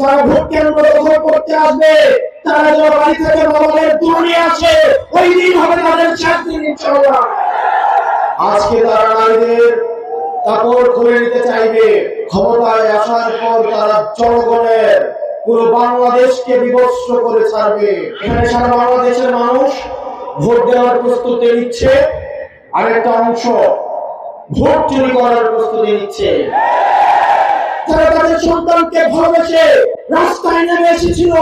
যারা ভোট কেন্দ্র দখল করতে আসবে? তারা যেন বাড়ি থেকে বাবাদের দূরে আসে, ওই দিন হবে তাদের শেষ আজকে তারা নারীদের কাপড় খুলে নিতে চাইবে। ক্ষমতায় আসার পর তারা জনগণের পুরো বাংলাদেশকে বিভৎস করে ছাড়বে। এখানে সারা বাংলাদেশের মানুষ ভোট দেওয়ার প্রস্তুতি নিচ্ছে। আরেকটা অংশ ভোট চুরি করার প্রস্তুতি নিচ্ছে। যারা তাদের সন্তানকে ভালোবেসে রাস্তায় নেমে এসেছিল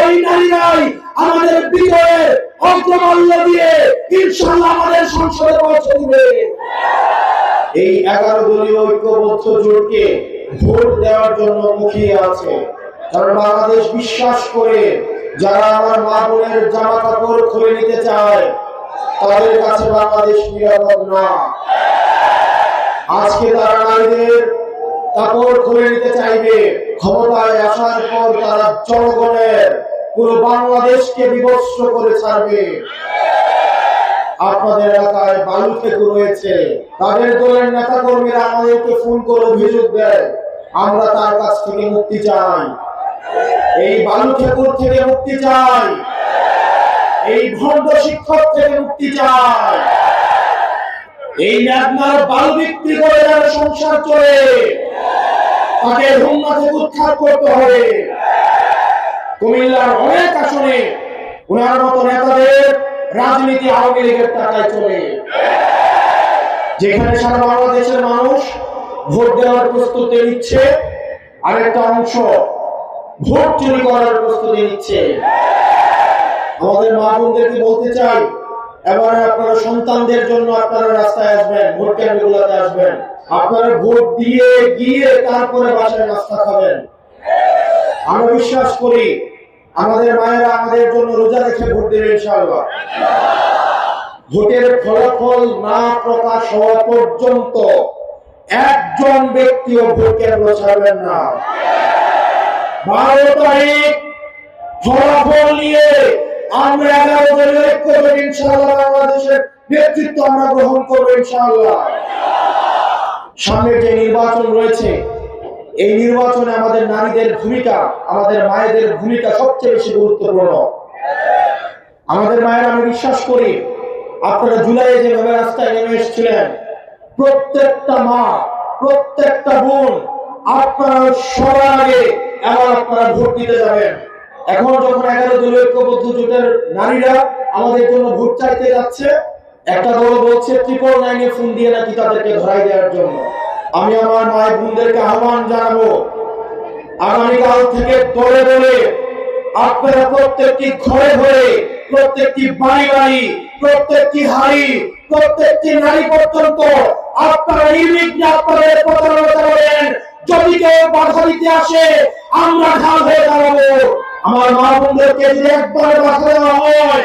ওই নারীরাই আমাদের বিজয়ের অগ্রমাল্য দিয়ে ইনশাল্লাহ আমাদের সংসদে পৌঁছে দিবে। এই এগারো দলীয় ঐক্যবদ্ধ জোটকে ভোট দেওয়ার জন্য মুখিয়ে আছে। কারণ বাংলাদেশ বিশ্বাস করে যারা আমার মা বোনের জামা কাপড় খুলে নিতে চায়, তাদের কাছে বাংলাদেশ নিরাপদ না। আজকে তারা নারীদের কাপড় খুলে নিতে চাইবে। ক্ষমতায় আসার পর তারা জনগণের পুরো বাংলাদেশকে বিভৎস করে ছাড়বে। আপনাদের এলাকায় বালু থেকে রয়েছে। তাদের দলের নেতা কর্মীরা আমাদেরকে ফোন করে অভিযোগ দেয়। আমরা তার কাছ থেকে মুক্তি চাই। এই বালু ঠেকুর থেকে মুক্তি চাই। এই ভণ্ড শিক্ষক থেকে মুক্তি চাই। এই ম্যাগনার বালু বিক্রি করে যার সংসার চলে। তাকে রুম্মা থেকে উৎখাত করতে হবে। কুমিল্লার অনেক আসনে ওনার মতো নেতাদের রাজনীতি আওয়ামী লীগের টাকায় চলে। যেখানে সারা বাংলাদেশের মানুষ ভোট দেওয়ার প্রস্তুতি নিচ্ছে, আরেকটা অংশ ভোট চুরি করার প্রস্তুতি নিচ্ছে। আমাদের মা বোনদেরকে বলতে চাই? এবারে আপনারা সন্তানদের জন্য আপনারা রাস্তায় আসবেন, ভোট কেন্দ্রগুলোতে আসবেন। আপনারা ভোট দিয়ে গিয়ে তারপরে বাসায় নাস্তা খাবেন। আমরা বিশ্বাস করি আমাদের মায়েরা আমাদের জন্য রোজা রেখে ভোট দেবে ইনশাআল্লাহ। ভোটের ফলাফল না প্রকাশ হওয়া পর্যন্ত একজন ব্যক্তিও ভোট কেন্দ্র ছাড়বেন না। বারো তারিখ ফলাফল নিয়ে আমরা এগারো দলীয় ঐক্য ইনশাআল্লাহ বাংলাদেশের নেতৃত্ব আমরা গ্রহণ করব ইনশাআল্লাহ। সামনে যে নির্বাচন রয়েছে, এই নির্বাচনে আমাদের নারীদের ভূমিকা, আমাদের মায়েদের ভূমিকা সবচেয়ে বেশি গুরুত্বপূর্ণ। আমাদের মায়ের, আমি বিশ্বাস করি, আপনারা জুলাইয়ে যেভাবে রাস্তায় নেমে এসেছিলেন, প্রত্যেকটা মা, প্রত্যেকটা বোন, আপনারা সবার আগে এবার আপনারা ভোট দিতে যাবেন। এখন যখন এগারো দলীয় ঐক্যবদ্ধ জোটের নারীরা আমাদের জন্য ভোট চাইতে যাচ্ছে একটা দল বলছে ত্রিপল নাইনে ফোন দিয়ে নাকি তাদেরকে ধরাই দেওয়ার জন্য। আমি আমার মায়ের বোনদেরকে আহ্বান জানাব আগামীকাল থেকে দলে দলে আপনারা প্রত্যেকটি ঘরে ঘরে, প্রত্যেকটি বাড়ি বাড়ি, প্রত্যেকটি হাড়ি, প্রত্যেকটি নারী পর্যন্ত আপনারা নির্বিঘ্নে আপনাদের প্রচারণা চালাবেন যদি কেউ বাধা দিতে আসে, আমরা ঢাল হয়ে দাঁড়াবো। আমার মা বোনদেরকে যদি একবার বাধা দেওয়া হয়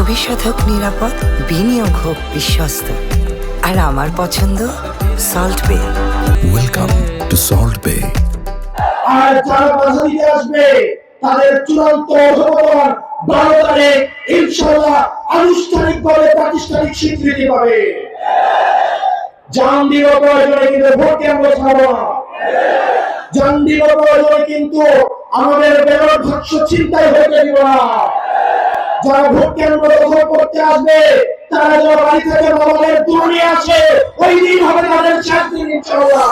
ভবিষ্যৎ হোক নিরাপদ বিনিয়োগ হোক বিশ্বস্ত। আর আমার পছন্দ সল্ট বে Welcome to Salt Bay. আর যারা বাধা দিতে আসবে তাদের চূড়ান্ত অধপতন বারো তারিখ ইনশাল্লাহ আনুষ্ঠানিকভাবে প্রাতিষ্ঠানিক স্বীকৃতি পাবে। জান দিব প্রয়োজনে কিন্তু ভোট কেন্দ্র ছাড়বো না। জান দিব প্রয়োজনে কিন্তু আমাদের বেরোর ভাষ্য চিন্তাই হতে দিব না। যারা ভোট কেন্দ্র দখল করতে আসবে, তারা যারা বাড়ি থেকে বাবাদের দূরে আসে, ওই দিন হবে তাদের শেষ দিন ইনশাল্লাহ